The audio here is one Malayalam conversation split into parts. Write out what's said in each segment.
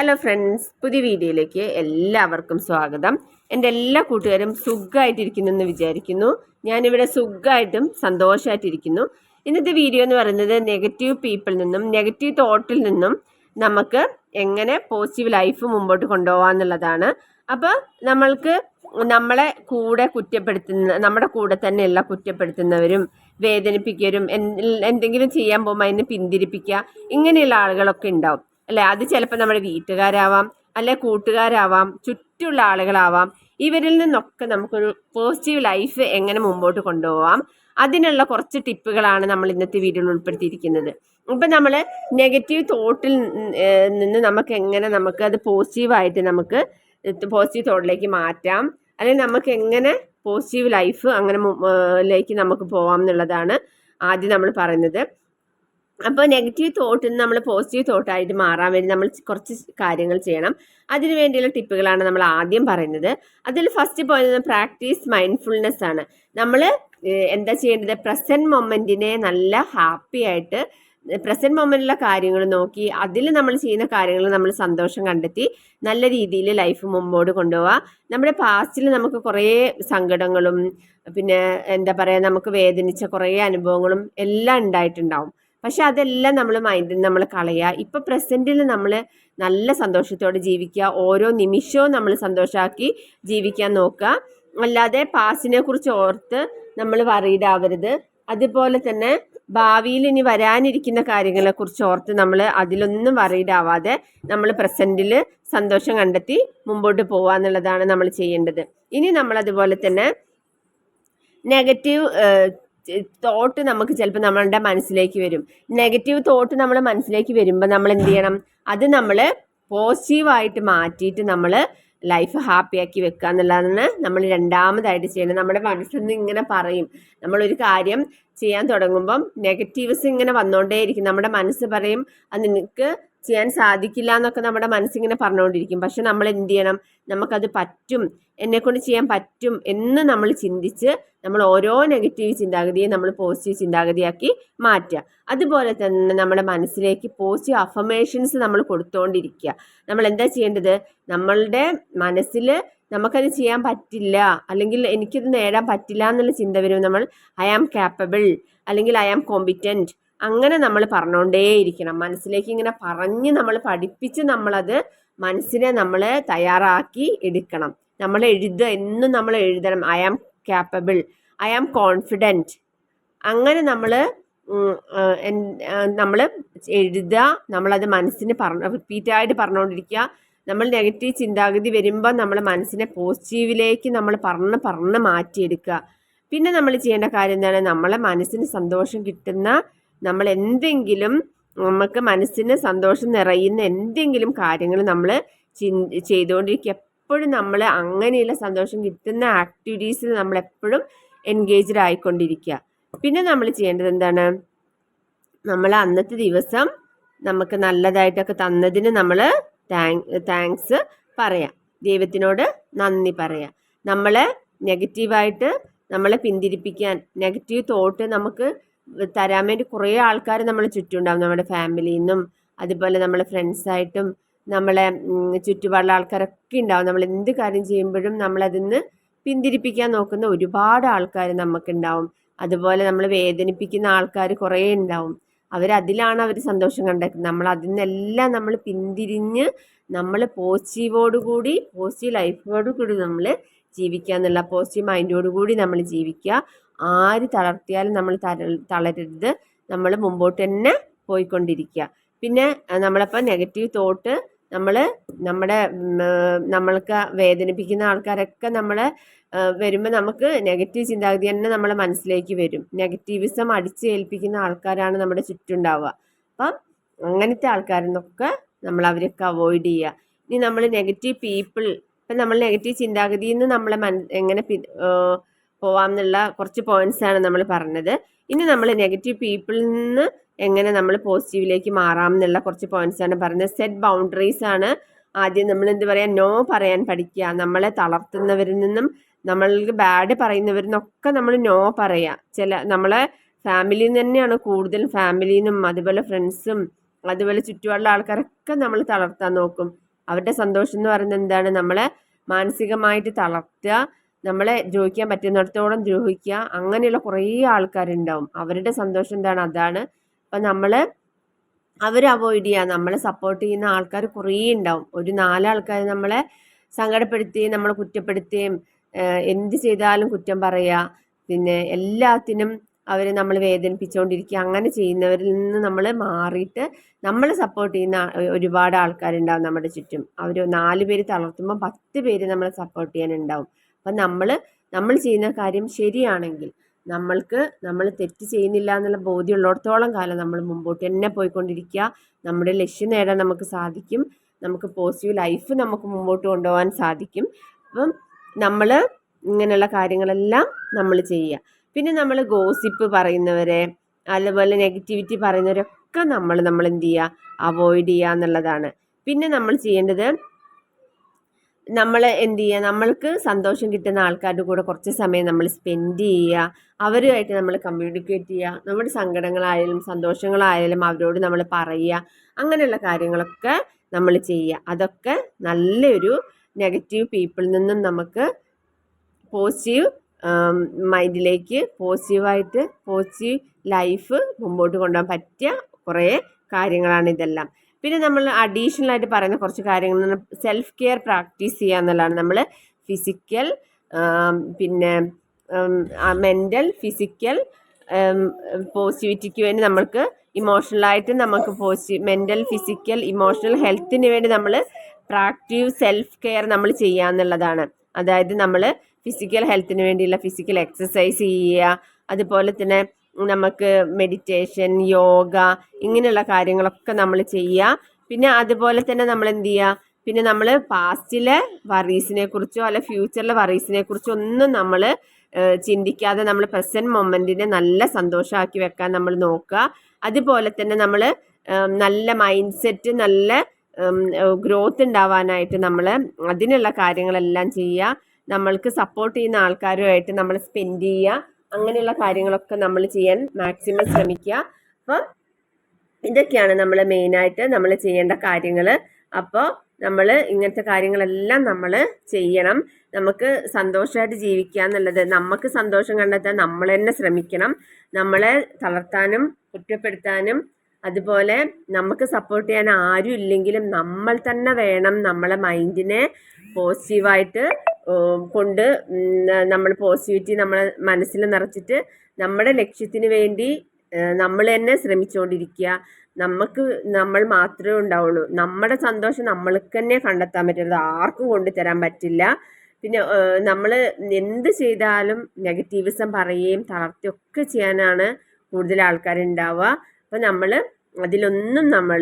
ഹലോ ഫ്രണ്ട്സ് പുതിയ വീഡിയോയിലേക്ക് എല്ലാവർക്കും സ്വാഗതം. എന്റെ എല്ലാ കൂട്ടുകാരും സുഖമായിട്ടിരിക്കുന്നു എന്ന് വിചാരിക്കുന്നു. ഞാനിവിടെ സുഖമായിട്ടും സന്തോഷമായിട്ടിരിക്കുന്നു ഇന്നത്തെ വീഡിയോ എന്ന് പറയുന്നത് നെഗറ്റീവ് പീപ്പിളിൽ നിന്നും നെഗറ്റീവ് തോട്ടിൽ നിന്നും നമുക്ക് എങ്ങനെ പോസിറ്റീവ് ലൈഫ് മുമ്പോട്ട് കൊണ്ടുപോകാമെന്നുള്ളതാണ്. അപ്പോൾ നമ്മൾക്ക് നമ്മളെ കൂടെ കുറ്റപ്പെടുത്തുന്ന നമ്മുടെ കൂടെ തന്നെ തന്നെയുള്ള കുറ്റപ്പെടുത്തുന്നവരും വേദനിപ്പിക്കരും എന്തെങ്കിലും ചെയ്യാൻ പോകുമ്പോൾ അതിനെ പിന്തിരിപ്പിക്കുക ഇങ്ങനെയുള്ള ആളുകളൊക്കെ ഉണ്ടാവും. അല്ലേ? അത് ചിലപ്പോൾ നമ്മുടെ വീട്ടുകാരാവാം അല്ലെ കൂട്ടുകാരാവാം ചുറ്റുള്ള ആളുകളാവാം. ഇവരിൽ നിന്നൊക്കെ നമുക്കൊരു പോസിറ്റീവ് ലൈഫ് എങ്ങനെ മുമ്പോട്ട് കൊണ്ടുപോകാം അതിനുള്ള കുറച്ച് ടിപ്പുകളാണ് നമ്മൾ ഇന്നത്തെ വീഡിയോയിൽ ഉൾപ്പെടുത്തിയിരിക്കുന്നത്. ഇപ്പം നമ്മൾ നെഗറ്റീവ് തോട്ടിൽ നിന്ന് നമുക്ക് എങ്ങനെ നമുക്ക് അത് പോസിറ്റീവായിട്ട് നമുക്ക് പോസിറ്റീവ് തോട്ടിലേക്ക് മാറ്റാം? അല്ലെങ്കിൽ നമുക്ക് എങ്ങനെ പോസിറ്റീവ് ലൈഫ് അങ്ങനെ ലേക്ക് നമുക്ക് പോവാം എന്നുള്ളതാണ് ആദ്യം നമ്മൾ പറയുന്നത്. അപ്പോൾ നെഗറ്റീവ് തോട്ടിൽ നിന്ന് നമ്മൾ പോസിറ്റീവ് തോട്ടായിട്ട് മാറാൻ വേണ്ടി നമ്മൾ കുറച്ച് കാര്യങ്ങൾ ചെയ്യണം. അതിനു വേണ്ടിയുള്ള ടിപ്പുകളാണ് നമ്മൾ ആദ്യം പറയുന്നത്. അതിൽ ഫസ്റ്റ് പോയിന്റ് പ്രാക്ടീസ് മൈൻഡ്ഫുൾനെസ് ആണ്. നമ്മൾ എന്താ ചെയ്യേണ്ടത്? പ്രസന്റ് മൊമെന്റിനെ നല്ല ഹാപ്പി ആയിട്ട് പ്രസന്റ് മൊമെന്റിലുള്ള കാര്യങ്ങൾ നോക്കി അതിൽ നമ്മൾ ചെയ്യുന്ന കാര്യങ്ങൾ നമ്മൾ സന്തോഷം കണ്ടെത്തി നല്ല രീതിയിൽ ലൈഫ് മുമ്പോട്ട് കൊണ്ടുപോവുക നമ്മുടെ പാസ്റ്റിൽ നമുക്ക് കുറേ സങ്കടങ്ങളും പിന്നെ എന്താ പറയുക നമുക്ക് വേദനിച്ച കുറേ അനുഭവങ്ങളും എല്ലാം ഉണ്ടായിട്ടുണ്ടാവും. പക്ഷെ അതെല്ലാം നമ്മൾ മൈൻഡിൽ നമ്മൾ കളയുക ഇപ്പൊ പ്രസന്റിൽ നമ്മൾ നല്ല സന്തോഷത്തോടെ ജീവിക്കുക ഓരോ നിമിഷവും നമ്മൾ സന്തോഷമാക്കി ജീവിക്കാൻ നോക്കുക. അല്ലാതെ പാസിനെ കുറിച്ച് ഓർത്ത് നമ്മൾ വറീഡ് അതുപോലെ തന്നെ ഭാവിയിൽ ഇനി വരാനിരിക്കുന്ന കാര്യങ്ങളെ കുറിച്ച് ഓർത്ത് നമ്മൾ അതിലൊന്നും വറീഡ് നമ്മൾ പ്രസന്റിൽ സന്തോഷം കണ്ടെത്തി മുമ്പോട്ട് പോവുക എന്നുള്ളതാണ് നമ്മൾ ചെയ്യേണ്ടത്. ഇനി നമ്മൾ അതുപോലെ തന്നെ നെഗറ്റീവ് തോട്ട് നമുക്ക് ചിലപ്പോൾ നമ്മളുടെ മനസ്സിലേക്ക് വരും. നെഗറ്റീവ് തോട്ട് നമ്മൾ മനസ്സിലേക്ക് വരുമ്പോൾ നമ്മൾ എന്ത് ചെയ്യണം അത് നമ്മൾ പോസിറ്റീവായിട്ട് മാറ്റിയിട്ട് നമ്മൾ ലൈഫ് ഹാപ്പിയാക്കി വെക്കുക എന്നുള്ളതാണ് നമ്മൾ രണ്ടാമതായിട്ട് ചെയ്യണം നമ്മുടെ മനസ്സിൽ ഇങ്ങനെ പറയും. നമ്മളൊരു കാര്യം ചെയ്യാൻ തുടങ്ങുമ്പം നെഗറ്റീവ്സ് ഇങ്ങനെ വന്നുകൊണ്ടേയിരിക്കും നമ്മുടെ മനസ്സ് പറയും അത് നിനക്ക് ചെയ്യാൻ സാധിക്കില്ല എന്നൊക്കെ നമ്മുടെ മനസ്സിങ്ങനെ പറഞ്ഞുകൊണ്ടിരിക്കും. പക്ഷെ നമ്മൾ എന്ത് ചെയ്യണം നമുക്കത് പറ്റും. എന്നെക്കൊണ്ട് ചെയ്യാൻ പറ്റും എന്ന് നമ്മൾ ചിന്തിച്ച് നമ്മൾ ഓരോ നെഗറ്റീവ് ചിന്താഗതിയെ നമ്മൾ പോസിറ്റീവ് ചിന്താഗതിയാക്കി മാറ്റുക. അതുപോലെ തന്നെ നമ്മുടെ മനസ്സിലേക്ക് പോസിറ്റീവ് അഫർമേഷൻസ് നമ്മൾ കൊടുത്തുകൊണ്ടിരിക്കുക നമ്മൾ എന്താ ചെയ്യേണ്ടത്? നമ്മളുടെ മനസ്സിൽ നമുക്കത് ചെയ്യാൻ പറ്റില്ല. അല്ലെങ്കിൽ എനിക്കത് നേടാൻ പറ്റില്ല എന്നുള്ള ചിന്ത വരും നമ്മൾ ഐ ആം ക്യാപ്പബിൾ അല്ലെങ്കിൽ ഐ ആം കോമ്പിറ്റന്റ് അങ്ങനെ നമ്മൾ പറഞ്ഞുകൊണ്ടേയിരിക്കണം മനസ്സിലേക്ക് ഇങ്ങനെ പറഞ്ഞ് നമ്മൾ പഠിപ്പിച്ച് നമ്മളത് മനസ്സിനെ നമ്മൾ തയ്യാറാക്കി എടുക്കണം. നമ്മൾ എഴുതുക എന്നും നമ്മൾ എഴുതണം. I am capable I am confident അങ്ങനെ നമ്മൾ നമ്മൾ എഴുതുക നമ്മളത് മനസ്സിന് പറഞ്ഞ റിപ്പീറ്റായിട്ട് പറഞ്ഞുകൊണ്ടിരിക്കുക നമ്മൾ നെഗറ്റീവ് ചിന്താഗതി വരുമ്പോൾ നമ്മൾ മനസ്സിനെ പോസിറ്റീവിലേക്ക് നമ്മൾ പറഞ്ഞ് പറഞ്ഞ് മാറ്റിയെടുക്കുക. പിന്നെ നമ്മൾ ചെയ്യേണ്ട കാര്യം എന്താണ്? നമ്മളെ മനസ്സിന് സന്തോഷം കിട്ടുന്ന നമ്മൾ എന്തെങ്കിലും നമുക്ക് മനസ്സിന് സന്തോഷം നിറയുന്ന എന്തെങ്കിലും കാര്യങ്ങൾ നമ്മൾ ചെയ്തുകൊണ്ടിരിക്കുക. എപ്പോഴും നമ്മൾ അങ്ങനെയുള്ള സന്തോഷം കിട്ടുന്ന ആക്ടിവിറ്റീസിൽ നമ്മൾ എപ്പോഴും എൻഗേജ്ഡ് ആയിക്കൊണ്ടിരിക്കുക. പിന്നെ നമ്മൾ ചെയ്യേണ്ടത് എന്താണ്? നമ്മൾ അന്നത്തെ ദിവസം നമുക്ക് നല്ലതായിട്ടൊക്കെ തന്നതിന് നമ്മൾ താങ്ക് താങ്ക്സ് പറയാം. ദൈവത്തിനോട് നന്ദി പറയാം. നമ്മളെ നെഗറ്റീവായിട്ട് നമ്മളെ പിന്തിരിപ്പിക്കാൻ നെഗറ്റീവ് തോട്ട് നമുക്ക് തരാൻ വേണ്ടി കുറേ ആൾക്കാർ നമ്മളെ ചുറ്റുണ്ടാവും നമ്മുടെ ഫാമിലിയിൽ നിന്നും അതുപോലെ നമ്മളെ ഫ്രണ്ട്സായിട്ടും നമ്മളെ ചുറ്റുപാടുള്ള ആൾക്കാരൊക്കെ ഉണ്ടാവും. നമ്മൾ എന്ത് കാര്യം ചെയ്യുമ്പോഴും നമ്മളതിൽ നിന്ന് പിന്തിരിപ്പിക്കാൻ നോക്കുന്ന ഒരുപാട് ആൾക്കാർ നമുക്കുണ്ടാവും അതുപോലെ നമ്മൾ വേദനിപ്പിക്കുന്ന ആൾക്കാർ കുറേ ഉണ്ടാവും. അവരതിലാണ് അവർ സന്തോഷം കണ്ടെത്തുന്നത് നമ്മൾ അതിൽ നമ്മൾ പിന്തിരിഞ്ഞ് നമ്മൾ പോസിറ്റീവോടുകൂടി പോസിറ്റീവ് ലൈഫോടുകൂടി നമ്മൾ ജീവിക്കുക എന്നുള്ള പോസിറ്റീവ് മൈൻഡോടുകൂടി നമ്മൾ ജീവിക്കുക. ആര് തളർത്തിയാലും നമ്മൾ തളരരുത്. നമ്മൾ മുമ്പോട്ട് തന്നെ പോയിക്കൊണ്ടിരിക്കുക. പിന്നെ നമ്മളിപ്പോൾ നെഗറ്റീവ് തോട്ട് നമ്മൾ നമ്മുടെ നമ്മൾക്ക് വേദനിപ്പിക്കുന്ന ആൾക്കാരൊക്കെ നമ്മൾ വരുമ്പോൾ നമുക്ക് നെഗറ്റീവ് ചിന്താഗതി തന്നെ നമ്മളെ മനസ്സിലേക്ക് വരും. നെഗറ്റീവിസം ഏൽപ്പിക്കുന്ന ആൾക്കാരാണ് നമ്മുടെ ചുറ്റുണ്ടാവുക. അപ്പം അങ്ങനത്തെ ആൾക്കാരിൽ നിന്നൊക്കെ നമ്മൾ അവരൊക്കെ അവോയ്ഡ് ചെയ്യുക. ഇനി നമ്മൾ നെഗറ്റീവ് പീപ്പിൾ ഇപ്പം നമ്മൾ നെഗറ്റീവ് ചിന്താഗതിയിൽ നിന്ന് നമ്മളെ മൻ എങ്ങനെ പോവാം എന്നുള്ള കുറച്ച് പോയിന്റ്സാണ് നമ്മൾ പറഞ്ഞത്. ഇനി നമ്മൾ നെഗറ്റീവ് പീപ്പിളിൽ നിന്ന് എങ്ങനെ നമ്മൾ പോസിറ്റീവിലേക്ക് മാറാം എന്നുള്ള കുറച്ച് പോയിന്റ്സ് ആണ് പറയുന്നത് സെറ്റ് ബൗണ്ടറീസ് ആണ് ആദ്യം നമ്മൾ എന്ത് പറയാ? നോ പറയാൻ പഠിക്കുക. നമ്മളെ തളർത്തുന്നവരിൽ നിന്നും നമ്മൾക്ക് ബാഡ് പറയുന്നവരിൽ നിന്നൊക്കെ നമ്മൾ നോ പറയുക ചില നമ്മളെ ഫാമിലിയിൽ നിന്ന് തന്നെയാണ് കൂടുതൽ ഫാമിലിയിൽ നിന്നും അതുപോലെ ഫ്രണ്ട്സും അതുപോലെ ചുറ്റുപാടുള്ള ആൾക്കാരൊക്കെ നമ്മൾ തളർത്താൻ നോക്കും. അവരുടെ സന്തോഷം എന്ന് പറയുന്നത് എന്താണ്? നമ്മളെ മാനസികമായിട്ട് തളർത്തുക. നമ്മളെ ദ്രോഹിക്കാൻ പറ്റുന്നിടത്തോളം ദ്രോഹിക്കുക. അങ്ങനെയുള്ള കുറേ ആൾക്കാരുണ്ടാവും. അവരുടെ സന്തോഷം എന്താണ്? അതാണ്. അപ്പം നമ്മൾ അവർ അവോയ്ഡ് ചെയ്യുക. നമ്മളെ സപ്പോർട്ട് ചെയ്യുന്ന ആൾക്കാർ കുറേ ഉണ്ടാവും. ഒരു നാലാൾക്കാർ നമ്മളെ സങ്കടപ്പെടുത്തുകയും നമ്മളെ കുറ്റപ്പെടുത്തുകയും എന്ത് ചെയ്താലും കുറ്റം പറയുക. പിന്നെ എല്ലാത്തിനും അവരെ നമ്മൾ വേദനിപ്പിച്ചുകൊണ്ടിരിക്കുക. അങ്ങനെ ചെയ്യുന്നവരിൽ നിന്ന് നമ്മൾ മാറിയിട്ട് നമ്മൾ സപ്പോർട്ട് ചെയ്യുന്ന ഒരുപാട് ആൾക്കാരുണ്ടാവും നമ്മുടെ ചുറ്റും. അവർ നാല് പേര് തളർത്തുമ്പോൾ പത്ത് പേര് നമ്മളെ സപ്പോർട്ട് ചെയ്യാനുണ്ടാവും. അപ്പം നമ്മൾ നമ്മൾ ചെയ്യുന്ന കാര്യം ശരിയാണെങ്കിൽ നമ്മൾക്ക് നമ്മൾ തെറ്റ് ചെയ്യുന്നില്ല എന്നുള്ള ബോധ്യമുള്ളിടത്തോളം കാലം നമ്മൾ മുമ്പോട്ട് തന്നെ പോയിക്കൊണ്ടിരിക്കുക. നമ്മുടെ ലക്ഷ്യം നേടാൻ നമുക്ക് സാധിക്കും. നമുക്ക് പോസിറ്റീവ് ലൈഫ് നമുക്ക് മുമ്പോട്ട് കൊണ്ടുപോകാൻ സാധിക്കും. അപ്പം നമ്മൾ ഇങ്ങനെയുള്ള കാര്യങ്ങളെല്ലാം നമ്മൾ ചെയ്യുക. പിന്നെ നമ്മൾ ഗോസിപ്പ് പറയുന്നവരെ അതുപോലെ നെഗറ്റിവിറ്റി പറയുന്നവരൊക്കെ നമ്മൾ നമ്മൾ എന്ത് ചെയ്യുക? അവോയ്ഡ് ചെയ്യുക എന്നുള്ളതാണ്. പിന്നെ നമ്മൾ ചെയ്യേണ്ടത് നമ്മൾ എന്ത് ചെയ്യുക നമ്മൾക്ക് സന്തോഷം കിട്ടുന്ന ആൾക്കാരുടെ കൂടെ കുറച്ച് സമയം നമ്മൾ സ്പെൻഡ് ചെയ്യുക. അവരുമായിട്ട് നമ്മൾ കമ്മ്യൂണിക്കേറ്റ് ചെയ്യുക. നമ്മുടെ സങ്കടങ്ങളായാലും സന്തോഷങ്ങളായാലും അവരോട് നമ്മൾ പറയുക. അങ്ങനെയുള്ള കാര്യങ്ങളൊക്കെ നമ്മൾ ചെയ്യുക. അതൊക്കെ നല്ലൊരു നെഗറ്റീവ് പീപ്പിളിൽ നിന്നും നമുക്ക് പോസിറ്റീവ് മൈൻഡിലേക്ക് പോസിറ്റീവായിട്ട് പോസിറ്റീവ് ലൈഫ് മുമ്പോട്ട് കൊണ്ടുപോകാൻ പറ്റിയ കുറേ കാര്യങ്ങളാണ് ഇതെല്ലാം. പിന്നെ നമ്മൾ അഡീഷണൽ ആയിട്ട് പറയുന്ന കുറച്ച് കാര്യങ്ങൾ സെൽഫ് കെയർ പ്രാക്ടീസ് ചെയ്യുക എന്നുള്ളതാണ്. നമ്മൾ ഫിസിക്കൽ പിന്നെ മെന്റൽ ഫിസിക്കൽ പോസിറ്റിവിറ്റിക്ക് വേണ്ടി നമ്മൾക്ക് ഇമോഷണലായിട്ട് നമുക്ക് പോസി മെന്റൽ ഫിസിക്കൽ ഇമോഷണൽ ഹെൽത്തിന് വേണ്ടി നമ്മൾ പ്രാക്റ്റീവ് സെൽഫ് കെയർ നമ്മൾ ചെയ്യുക എന്നുള്ളതാണ്. അതായത് നമ്മൾ ഫിസിക്കൽ ഹെൽത്തിന് വേണ്ടിയുള്ള ഫിസിക്കൽ എക്സസൈസ് ചെയ്യുക. അതുപോലെ തന്നെ നമുക്ക് മെഡിറ്റേഷൻ യോഗ ഇങ്ങനെയുള്ള കാര്യങ്ങളൊക്കെ നമ്മൾ ചെയ്യുക. പിന്നെ അതുപോലെ തന്നെ നമ്മൾ എന്ത് ചെയ്യുക? പിന്നെ നമ്മൾ പാസ്റ്റിലെ വറീസിനെ കുറിച്ചോ അല്ലെ ഫ്യൂച്ചറിലെ വറീസിനെ കുറിച്ചോ ഒന്നും നമ്മൾ ചിന്തിക്കാതെ നമ്മൾ പ്രസന്റ് മൊമെന്റിനെ നല്ല സന്തോഷമാക്കി വെക്കാൻ നമ്മൾ നോക്കുക. അതുപോലെ തന്നെ നമ്മൾ നല്ല മൈൻഡ് സെറ്റ് നല്ല ഗ്രോത്ത് ഉണ്ടാവാനായിട്ട് നമ്മൾ അതിനുള്ള കാര്യങ്ങളെല്ലാം ചെയ്യുക. നമ്മൾക്ക് സപ്പോർട്ട് ചെയ്യുന്ന ആൾക്കാരുമായിട്ട് നമ്മൾ സ്പെൻഡ് ചെയ്യുക. അങ്ങനെയുള്ള കാര്യങ്ങളൊക്കെ നമ്മൾ ചെയ്യാൻ മാക്സിമം ശ്രമിക്കുക. അപ്പോൾ ഇതൊക്കെയാണ് നമ്മൾ മെയിനായിട്ട് നമ്മൾ ചെയ്യേണ്ട കാര്യങ്ങൾ അപ്പോൾ നമ്മൾ ഇങ്ങനത്തെ കാര്യങ്ങളെല്ലാം നമ്മൾ ചെയ്യണം. നമുക്ക് സന്തോഷമായിട്ട് ജീവിക്കുക എന്നുള്ളത് നമുക്ക് സന്തോഷം കണ്ടെത്താൻ നമ്മൾ തന്നെ ശ്രമിക്കണം. നമ്മളെ തളർത്താനും കുറ്റപ്പെടുത്താനും അതുപോലെ നമുക്ക് സപ്പോർട്ട് ചെയ്യാൻ ആരും ഇല്ലെങ്കിലും നമ്മൾ തന്നെ വേണം നമ്മളെ മൈൻഡിനെ പോസിറ്റീവായിട്ട് കൊണ്ട് നമ്മൾ പോസിറ്റിവിറ്റി നമ്മളെ മനസ്സിൽ നിറച്ചിട്ട് നമ്മുടെ ലക്ഷ്യത്തിന് വേണ്ടി നമ്മൾ തന്നെ ശ്രമിച്ചുകൊണ്ടിരിക്കുക. നമുക്ക് നമ്മൾ മാത്രമേ ഉണ്ടാവുള്ളൂ. നമ്മുടെ സന്തോഷം നമ്മൾക്ക് തന്നെ കണ്ടെത്താൻ പറ്റരുത്. ആർക്കും കൊണ്ടുതരാൻ പറ്റില്ല. പിന്നെ നമ്മൾ എന്ത് ചെയ്താലും നെഗറ്റീവിസം പറയുകയും തളർത്തുകയൊക്കെ ചെയ്യാനാണ് കൂടുതൽ ആൾക്കാരുണ്ടാവുക. അപ്പോൾ നമ്മൾ അതിലൊന്നും നമ്മൾ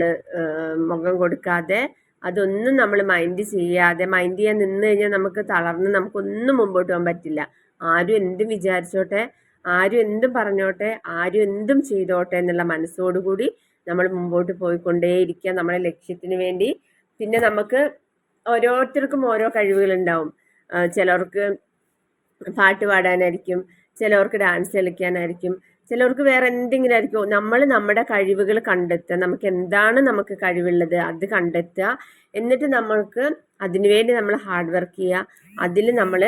മുഖം കൊടുക്കാതെ അതൊന്നും നമ്മൾ മൈൻഡ് ചെയ്യാതെ മൈൻഡ് ചെയ്യാൻ നിന്ന് കഴിഞ്ഞാൽ നമുക്ക് തളർന്ന് നമുക്കൊന്നും മുമ്പോട്ട് പോകാൻ പറ്റില്ല. ആരും എന്തും വിചാരിച്ചോട്ടെ ആരും എന്തും പറഞ്ഞോട്ടെ ആരും എന്തും ചെയ്തോട്ടെ എന്നുള്ള മനസ്സോടുകൂടി നമ്മൾ മുമ്പോട്ട് പോയിക്കൊണ്ടേയിരിക്കുക നമ്മുടെ ലക്ഷ്യത്തിന് വേണ്ടി. പിന്നെ നമുക്ക് ഓരോരുത്തർക്കും ഓരോ കഴിവുകളുണ്ടാവും ചിലർക്ക് പാട്ട് പാടാനായിരിക്കും ചിലവർക്ക് ഡാൻസ് കളിക്കാനായിരിക്കും ചിലർക്ക് വേറെ എന്തെങ്കിലും ആയിരിക്കും. നമ്മൾ നമ്മുടെ കഴിവുകൾ കണ്ടെത്തുക. നമുക്ക് എന്താണ് നമുക്ക് കഴിവുള്ളത് അത് കണ്ടെത്തുക. എന്നിട്ട് നമ്മൾക്ക് അതിനുവേണ്ടി നമ്മൾ ഹാർഡ് വർക്ക് ചെയ്യുക. അതിൽ നമ്മൾ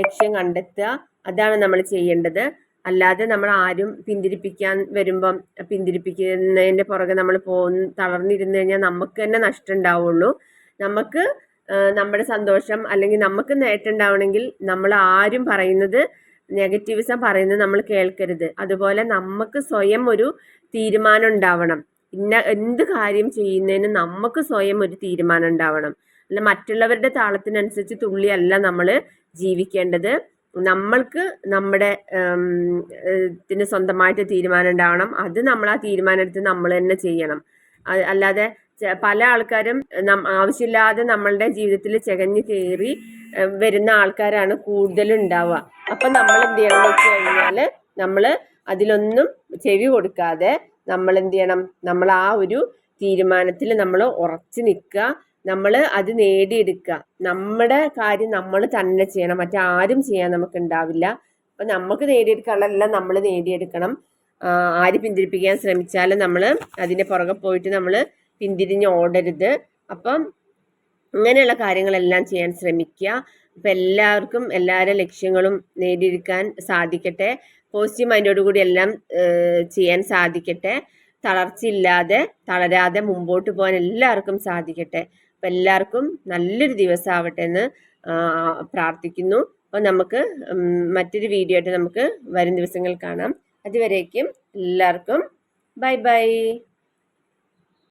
ലക്ഷ്യം കണ്ടെത്തുക. അതാണ് നമ്മൾ ചെയ്യേണ്ടത്. അല്ലാതെ നമ്മൾ ആരും പിന്തിരിപ്പിക്കാൻ വരുമ്പം പിന്തിരിപ്പിക്കുന്നതിന്റെ പുറകെ നമ്മൾ പോകുന്ന തളർന്നിരുന്നു കഴിഞ്ഞാൽ നമുക്ക് തന്നെ നഷ്ടം ഉണ്ടാവുള്ളൂ. നമുക്ക് നമ്മുടെ സന്തോഷം അല്ലെങ്കിൽ നമുക്ക് നേട്ടം ഉണ്ടാവണമെങ്കിൽ നമ്മൾ ആരും പറയുന്നത് നെഗറ്റീവിസം പറയുന്നത് നമ്മൾ കേൾക്കരുത്. അതുപോലെ നമുക്ക് സ്വയം ഒരു തീരുമാനം ഉണ്ടാവണം. ഇന്ന എന്ത് കാര്യം ചെയ്യുന്നതിന് നമുക്ക് സ്വയം ഒരു തീരുമാനം ഉണ്ടാവണം. അല്ല മറ്റുള്ളവരുടെ താളത്തിനനുസരിച്ച് തുള്ളിയല്ല നമ്മൾ ജീവിക്കേണ്ടത്. നമ്മൾക്ക് നമ്മുടെ സ്വന്തമായിട്ട് തീരുമാനം ഉണ്ടാവണം. അത് നമ്മൾ ആ തീരുമാനം എടുത്ത് നമ്മൾ തന്നെ ചെയ്യണം. അല്ലാതെ പല ആൾക്കാരും ആവശ്യമില്ലാതെ നമ്മളുടെ ജീവിതത്തിൽ ചകഞ്ഞ് കയറി വരുന്ന ആൾക്കാരാണ് കൂടുതലും ഉണ്ടാവുക അപ്പം നമ്മൾ എന്ത് ചെയ്യണം എന്ന് വെച്ച് കഴിഞ്ഞാൽ നമ്മൾ അതിലൊന്നും ചെവി കൊടുക്കാതെ നമ്മൾ എന്ത് ചെയ്യണം? നമ്മൾ ആ ഒരു തീരുമാനത്തിൽ നമ്മൾ ഉറച്ചു നിൽക്കുക. നമ്മൾ അത് നേടിയെടുക്കുക. നമ്മുടെ കാര്യം നമ്മൾ തന്നെ ചെയ്യണം. മറ്റാരും ചെയ്യാൻ നമുക്ക് ഉണ്ടാവില്ല. അപ്പം നമുക്ക് നേടിയെടുക്കാനുള്ളതെല്ലാം നമ്മൾ നേടിയെടുക്കണം. ആര് പിന്തിരിപ്പിക്കാൻ ശ്രമിച്ചാലും നമ്മൾ അതിന്റെ പുറകെ പോയിട്ട് നമ്മൾ പിന്തിരിഞ്ഞ് ഓടരുത്. അപ്പം അങ്ങനെയുള്ള കാര്യങ്ങളെല്ലാം ചെയ്യാൻ ശ്രമിക്കുക. അപ്പം എല്ലാവർക്കും എല്ലാവരുടെ ലക്ഷ്യങ്ങളും നേടിയെടുക്കാൻ സാധിക്കട്ടെ. പോസിറ്റീവ് മൈൻഡോട് കൂടി എല്ലാം ചെയ്യാൻ സാധിക്കട്ടെ. തളർച്ചയില്ലാതെ തളരാതെ മുമ്പോട്ട് പോകാൻ എല്ലാവർക്കും സാധിക്കട്ടെ. അപ്പം എല്ലാവർക്കും നല്ലൊരു ദിവസമാവട്ടെ എന്ന് പ്രാർത്ഥിക്കുന്നു. അപ്പോൾ നമുക്ക് മറ്റൊരു വീഡിയോ ആയിട്ട് നമുക്ക് വരും ദിവസങ്ങൾ കാണാം. അതുവരേക്കും എല്ലാവർക്കും ബൈ ബൈ.